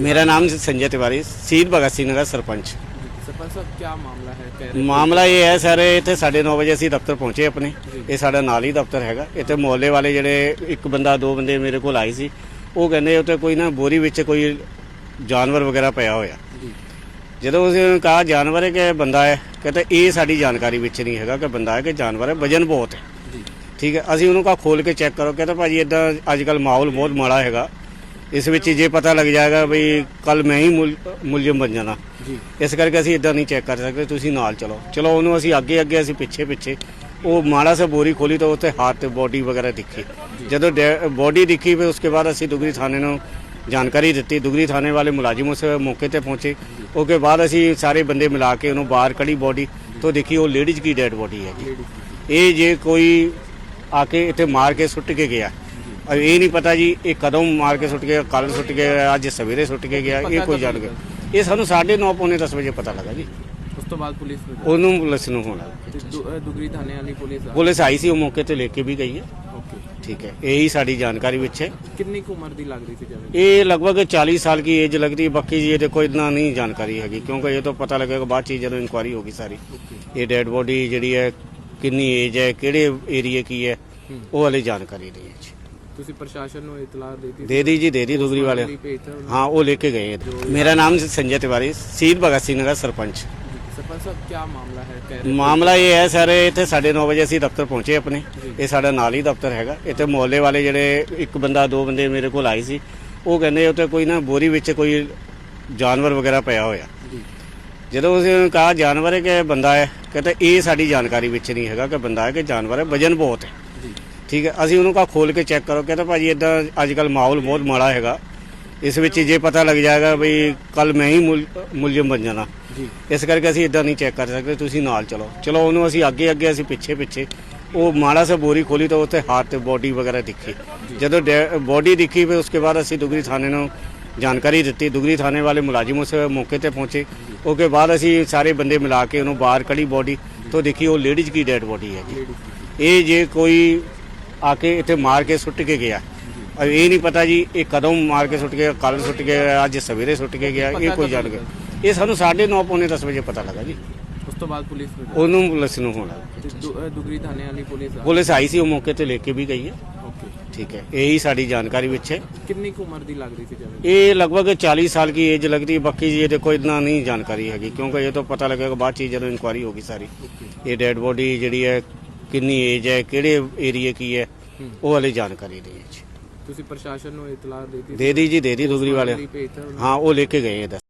मेरा नाम संजय तिवारी सीट भगत सिंह नगर सरपंच ਸਰਪੰਚ ਸਾਹਿਬ ਕੀ ਮਾਮਲਾ ਹੈ ਕਹਿ ਰਹੇ ਮਾਮਲਾ ਇਹ ਹੈ ਸਰ ਇੱਥੇ 9:30 ਵਜੇ ਅਸੀਂ ਦਫ਼ਤਰ ਪਹੁੰਚੇ ਆਪਣੇ ਇਹ ਸਾਡਾ ਨਾਲ ਹੀ ਦਫ਼ਤਰ ਹੈਗਾ ਇੱਥੇ ਮੁਹੱਲੇ ਵਾਲੇ ਜਿਹੜੇ ਇੱਕ ਬੰਦਾ ਦੋ ਬੰਦੇ ਮੇਰੇ ਕੋਲ ਆਏ ਸੀ ਉਹ ਕਹਿੰਦੇ ਉੱਥੇ ਕੋਈ ਨਾ ਬੋਰੀ ਵਿੱਚ ਕੋਈ ਜਾਨਵਰ ਵਗੈਰਾ ਪਿਆ ਹੋਇਆ ਜੀ ਜਦੋਂ ਅਸੀਂ ਕਹਾ ਜਾਨਵਰ ਹੈ ਕਿ ਬੰਦਾ ਹੈ ਕਹਿੰਦੇ ਇਹ ਸਾਡੀ ਜਾਣਕਾਰੀ ਵਿੱਚ ਨਹੀਂ ਹੈਗਾ ਕਿ ਬੰਦਾ ਹੈ ਕਿ ਜਾਨਵਰ ਹੈ ਵਜਨ ਬਹੁਤ ਹੈ ਜੀ ਠੀਕ ਹੈ ਅਸੀਂ ਉਹਨੂੰ ਕਹਾ ਖੋਲ ਕੇ ਚੈੱਕ ਕਰੋ ਕਹਿੰਦਾ ਭਾਜੀ ਇਦਾਂ ਅੱਜ ਕੱਲ ਮਾਹੌਲ ਬਹੁਤ ਮਾੜਾ ਹੈਗਾ ਇਸ ਵਿੱਚ ਜੇ ਪਤਾ ਲੱਗ ਜਾਏਗਾ ਵੀ ਕੱਲ ਮੈਂ ਹੀ ਮੁਲ- ਮੁਲਜ਼ਮ ਬਣ ਜਾਣਾ। ਜੀ। ਇਸ ਕਰਕੇ ਅਸੀਂ ਇਦਾਂ ਨਹੀਂ ਚੈੱਕ ਕਰ ਸਕਦੇ ਤੁਸੀਂ ਨਾਲ ਚਲੋ। ਚਲੋ ਉਹਨੂੰ ਅਸੀਂ ਅੱਗੇ ਅੱਗੇ ਅਸੀਂ ਪਿੱਛੇ ਪਿੱਛੇ ਉਹ ਮਾੜਾ ਸਾ ਬੋਰੀ ਖੋਲੀ ਤਾਂ ਉੱਥੇ ਹੱਥ ਤੇ ਬੋਡੀ ਵਗੈਰਾ ਦਿਖੀ। ਜਦੋਂ ਬੋਡੀ ਦਿਖੀ ਫਿਰ ਉਸਕੇ ਬਾਅਦ ਅਸੀਂ ਦੁਗਰੀ ਥਾਣੇ ਨੂੰ ਜਾਣਕਾਰੀ ਦਿੱਤੀ। ਦੁਗਰੀ ਥਾਣੇ ਵਾਲੇ ਮੁਲਾਜ਼ਮ ਉਸ ਮੌਕੇ ਤੇ ਪਹੁੰਚੇ। ਉਹਕੇ ਬਾਅਦ ਅਸੀਂ ਸਾਰੇ ਬੰਦੇ ਮਿਲਾ ਕੇ ਉਹਨੂੰ ਬਾਹਰ ਕੱਢੀ ਬੋਡੀ ਤੋਂ ਦੇਖੀ ਉਹ ਲੇਡੀਜ਼ ਕੀ ਡੈਡ ਬੋਡੀ ਹੈ ਲੇਡੀ ਇਹ ਜੇ ਕੋਈ ਆ ਕੇ ਇੱਥੇ ਮਾਰ ਕੇ ਸੁੱਟ ਕੇ ਗਿਆ ਇਹ ਨਹੀਂ ਪਤਾ ਜੀ ਇਹ ਕਦੋਂ ਮਾਰ ਕੇ ਸੁੱਟ ਗਿਆ ਕੱਲ ਸੁੱਟ ਗਿਆ ਅੱਜ ਸਵੇਰੇ ਸੁੱਟ ਕੇ ਗਿਆ ਇਹ ਕੋਈ ਜਾਣ ਗਿਆ ਇਹ ਸਾਨੂੰ 9:30 ਪੌਣੇ 10 ਵਜੇ ਪਤਾ ਲੱਗਾ ਜੀ। ਉਸ ਤੋਂ ਬਾਅਦ ਪੁਲਿਸ ਨੂੰ ਉਹਨੂੰ ਪੁਲਿਸ ਨੂੰ ਹੋਣਾ। ਦੁਗਰੀ ਥਾਣੇ ਵਾਲੀ ਪੁਲਿਸ ਪੁਲਿਸ ਆਈ ਸੀ ਉਹ ਮੌਕੇ ਤੇ ਲੈ ਕੇ ਵੀ ਗਈ ਹੈ। ਠੀਕ ਹੈ ਇਹੀ ਸਾਡੀ ਜਾਣਕਾਰੀ ਵਿੱਚ ਹੈ। ਕਿੰਨੀ ਕੁ ਉਮਰ ਦੀ ਲੱਗਦੀ ਸੀ ਜਿਵੇਂ ਇਹ ਲਗਭਗ 40 ਸਾਲ ਦੀ ਏਜ ਲੱਗਦੀ ਬਾਕੀ ਜੀ ਇਹਦੇ ਕੋਈ ਇतना ਨਹੀਂ ਜਾਣਕਾਰੀ ਹੈਗੀ ਕਿਉਂਕਿ ਇਹ ਤਾਂ ਪਤਾ ਲੱਗੇਗਾ ਬਾਅਦ ਚ ਜਦੋਂ ਇਨਕੁਆਰੀ ਹੋਗੀ ਸਾਰੀ। ਇਹ ਡੈਡ ਬੋਡੀ ਜਿਹੜੀ ਹੈ ਕਿੰਨੀ ਏਜ ਹੈ ਕਿਹੜੇ ਏਰੀਆ ਕੀ ਹੈ। ਉਹ ਵਾਲੀ ਜਾਣਕਾਰੀ ਨਹੀਂ ਹੈ ਜੀ। ਤੁਸੀਂ ਪ੍ਰਸ਼ਾਸਨ ਨੂੰ ਇਤਲਾਹ ਦੇ ਦਿੱਤੀ ਦੇ दी जी दे दी दुगरी वाले ਲਈ ਭੇਜਤਾ ਉਹਨਾਂ हाँ वो लेके गए हैं मेरा नाम संजय तिवारी सीट भगत सिंह नगर सरपंच ਨੇ। ਸਰਪੰਚ ਸਾਹਿਬ ਕੀ ਮਾਮਲਾ ਹੈ ਕਹਿ ਰਹੇ ਮਾਮਲਾ ਇਹ ਹੈ ਸਰ ਇੱਥੇ 9:30 ਵਜੇ ਅਸੀਂ ਦਫ਼ਤਰ ਪਹੁੰਚੇ ਆਪਣੇ ਇਹ ਸਾਡਾ ਨਾਲ ਹੀ ਦਫ਼ਤਰ ਹੈਗਾ ਇੱਥੇ ਮੁਹੱਲੇ ਵਾਲੇ ਜਿਹੜੇ ਇੱਕ ਬੰਦਾ ਦੋ ਬੰਦੇ ਮੇਰੇ ਕੋਲ ਆਏ ਸੀ ਉਹ ਕਹਿੰਦੇ ਉੱਥੇ ਕੋਈ ਨਾ ਬੋਰੀ ਵਿੱਚ ਕੋਈ ਜਾਨਵਰ ਵਗੈਰਾ ਪਿਆ ਹੋਇਆ ਜੀ ਜਦੋਂ ਅਸੀਂ ਕਹਾ ਜਾਨਵਰ ਹੈ ਕਿ ਬੰਦਾ ਹੈ ਕਹਿੰਦੇ ਇਹ ਸਾਡੀ ਜਾਣਕਾਰੀ ਵਿੱਚ ਨਹੀਂ ਹੈਗਾ ਕਿ ਬੰਦਾ ਹੈ ਕਿ ਜਾਨਵਰ ਹੈ ਵਜਨ ਬਹੁਤ ਹੈ ਜੀ ਠੀਕ ਹੈ ਅਸੀਂ ਉਹਨੂੰ ਕਹਾ ਖੋਲ ਕੇ ਚੈੱਕ ਕਰੋ ਕਹਿੰਦਾ ਭਾਜੀ ਇਦਾਂ ਅੱਜ ਕੱਲ ਮਾਹੌਲ ਬਹੁਤ ਮਾੜਾ ਹੈਗਾ। ਇਸ ਵਿੱਚ ਜੇ ਪਤਾ ਲੱਗ ਜਾਏਗਾ ਵੀ ਕੱਲ ਮੈਂ ਹੀ ਮੁਲ- ਮੁਲਜ਼ਮ ਬਣ ਜਾਣਾ। ਜੀ। ਇਸ ਕਰਕੇ ਅਸੀਂ ਇਦਾਂ ਨਹੀਂ ਚੈੱਕ ਕਰ ਸਕਦੇ ਤੁਸੀਂ ਨਾਲ ਚਲੋ। ਚਲੋ ਉਹਨੂੰ ਅਸੀਂ ਅੱਗੇ ਅੱਗੇ ਅਸੀਂ ਪਿੱਛੇ ਪਿੱਛੇ ਉਹ ਮਾੜਾ ਸਾ ਬੋਰੀ ਖੋਲੀ ਤਾਂ ਉੱਥੇ ਹੱਥ ਤੇ ਬੋਡੀ ਵਗੈਰਾ ਦਿਖੀ। ਜਦੋਂ ਬੋਡੀ ਦਿਖੀ ਫਿਰ ਉਸਕੇ ਬਾਅਦ ਅਸੀਂ ਦੁਗਰੀ ਥਾਣੇ ਨੂੰ ਜਾਣਕਾਰੀ ਦਿੱਤੀ। ਦੁਗਰੀ ਥਾਣੇ ਵਾਲੇ ਮੁਲਾਜ਼ਮ ਉਸ ਮੌਕੇ ਤੇ ਪਹੁੰਚੇ। ਉਹਕੇ ਬਾਅਦ ਅਸੀਂ ਸਾਰੇ ਬੰਦੇ ਮਿਲਾ ਕੇ ਉਹਨੂੰ ਬਾਹਰ ਕੱਢੀ ਬੋਡੀ ਤੋਂ ਦੇਖੀ ਉਹ ਲੇਡੀਜ਼ ਕੀ ਡੈਡ ਬੋਡੀ ਹੈ ਲੇਡੀ ਇਹ ਜੇ ਕੋਈ ਆ ਕੇ ਇੱਥੇ ਮਾਰ ਕੇ ਸੁੱਟ ਕੇ ਗਿਆ। ਅਬ ਇਹ ਨਹੀਂ ਪਤਾ ਜੀ ਇਹ ਕਦੋਂ ਮਾਰ ਕੇ ਸੁੱਟ ਗਿਆ ਕੱਲ ਸੁੱਟ ਗਿਆ ਅੱਜ ਸਵੇਰੇ ਸੁੱਟ ਕੇ ਗਿਆ ਇਹ ਕੋਈ ਜਾਣ ਗਿਆ ਇਹ ਸਾਨੂੰ 9:30 ਪੌਣੇ 10 ਵਜੇ ਪਤਾ ਲੱਗਾ ਜੀ। ਉਸ ਤੋਂ ਬਾਅਦ ਪੁਲਿਸ ਉਹਨੂੰ ਪੁਲਿਸ ਨੂੰ ਹੋਣਾ। ਦੁਗਰੀ ਥਾਣੇ ਵਾਲੀ ਪੁਲਿਸ ਪੁਲਿਸ ਆਈ ਸੀ ਉਹ ਮੌਕੇ ਤੇ ਲੈ ਕੇ ਵੀ ਗਈ ਹੈ। ਠੀਕ ਹੈ ਇਹੀ ਸਾਡੀ ਜਾਣਕਾਰੀ ਵਿੱਚ ਹੈ। ਕਿੰਨੀ ਕੁ ਉਮਰ ਦੀ ਲੱਗਦੀ ਸੀ ਜਿਵੇਂ ਇਹ ਲਗਭਗ 40 ਸਾਲ ਦੀ ਏਜ ਲੱਗਦੀ ਬਾਕੀ ਇਹ ਦੇਖੋ ਇਤਨਾ ਨਹੀਂ ਜਾਣਕਾਰੀ ਹੈਗੀ ਕਿਉਂਕਿ ਇਹ ਤਾਂ ਪਤਾ ਲੱਗੇਗਾ ਬਾਅਦ ਚੀਜ਼ ਜਦੋਂ ਇਨਕੁਆਰੀ ਹੋਗੀ ਸਾਰੀ। ਇਹ ਡੈਡ ਬੋਡੀ ਜਿਹੜੀ ਹੈ ਕਿੰਨੀ ਏਜ ਹੈ ਕਿਹੜੇ ਏਰੀਆ ਕੀ ਹੈ ਉਹ ਵਾਲੀ ਜਾਣਕਾਰੀ ਦੇ ਤੁਸੀਂ ਪ੍ਰਸ਼ਾਸਨ ਨੂੰ ਦੇ ਦਿੱਤੀ ਦੇ ਦੀ ਜੀ ਦੇ ਦੀ ਦੁਗਰੀ ਵਾਲਿਆਂ ਹਾਂ ਉਹ ਲੈ ਕੇ ਗਏ ਇਹਦਾ